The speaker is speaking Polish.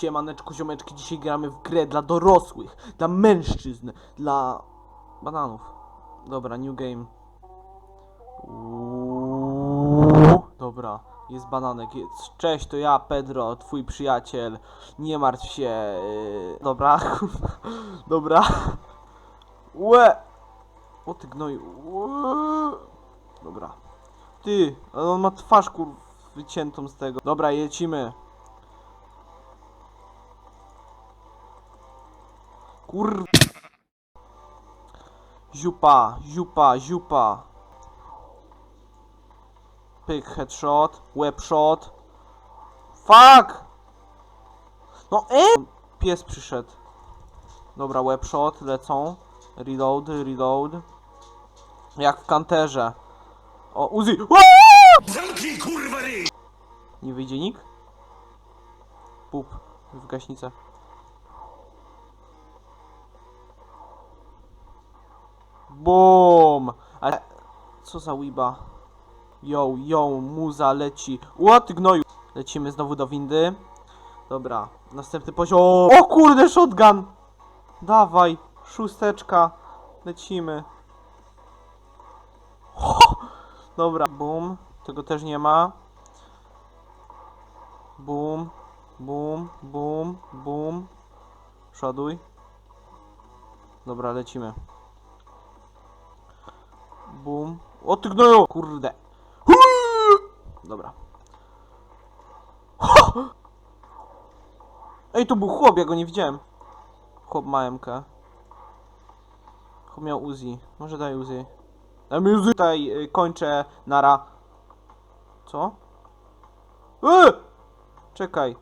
Siemaneczko, ziomeczki, dzisiaj gramy w grę dla dorosłych, dla mężczyzn, dla bananów. Dobra, new game. Uuuu, Dobra, jest bananek. Jest. Cześć, to ja, Pedro, twój przyjaciel. Nie martw się. Yy... Dobra. Dobra. Łe! O ty gnoju. Dobra. Ty, on ma twarz kur... wyciętą z tego. Dobra, lecimy. Kur... Ziupa, ziupa, ziupa. Pyk, headshot, webshot. Fuck! No e! Pies przyszedł. Dobra, webshot, lecą. Reload, reload. Jak w kanterze. O, Uzi! Zamknij kurwa! Nie wyjdzie nikt? Pup, w gaśnicę. Ale co za weeba? Yo, yo, muza leci. Ty gnoju! Lecimy znowu do windy. Dobra, następny poziom. O kurde, shotgun! Dawaj, szósteczka. Lecimy. Ho! Dobra, boom. Tego też nie ma. Boom, boom, boom, boom. Przoduj. Dobra, lecimy. Boom. O ty gnoju! Kurde. Dobra. Ej, to był chłop, ja go nie widziałem. Chłop ma MK. Chłop miał Uzi. Może daj Uzi. Daj mi Uzi. Tutaj y, kończę. Nara. Co? Eee! Czekaj.